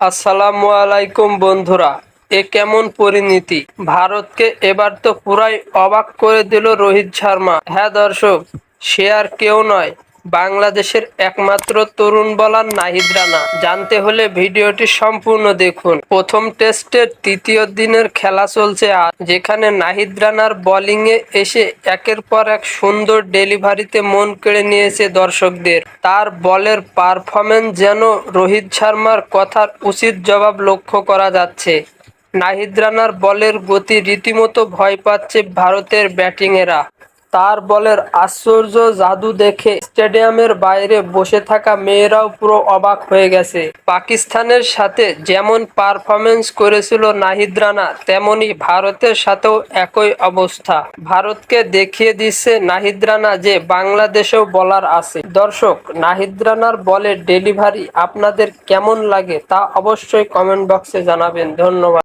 আসসালামু আলাইকুম বন্ধুরা, এ কেমন পরিণতি? ভারতকে এবার তো পুরাই অবাক করে দিল রোহিত শর্মা। হ্যাঁ দর্শক, সে আর কেউ নয়। বাংলাদেশের একমাত্র তরুণ বলার নাহিদ রানা। জানতে হলে ভিডিওটি সম্পূর্ণ দেখুন। প্রথম টেস্টের তৃতীয় দিনের খেলা চলছে আজ, যেখানে নাহিদ রানার বোলিংয়ে এসে একের পর এক সুন্দর ডেলিভারিতে মন কেড়ে নিয়েছে দর্শকদের। তার বলের পারফরমেন্স যেন রোহিত শর্মার কথার উচিত জবাব লক্ষ্য করা যাচ্ছে। নাহিদ রানার বলের গতি রীতিমতো ভয় পাচ্ছে ভারতের ব্যাটিংয়েরা। তার বলের আশ্চর্য জাদু দেখে স্টেডিয়ামের বাইরে বসে থাকা মেয়েরাও পুরো অবাক হয়ে গেছে। পাকিস্তানের সাথে যেমন পারফরমেন্স করেছিল নাহিদ রানা, তেমনি ভারতের সাথেও একই অবস্থা। ভারতকে দেখিয়ে দিচ্ছে নাহিদ রানা যে বাংলাদেশেও বলার আছে। দর্শক, নাহিদ রানার বলের ডেলিভারি আপনাদের কেমন লাগে তা অবশ্যই কমেন্ট বক্সে জানাবেন। ধন্যবাদ।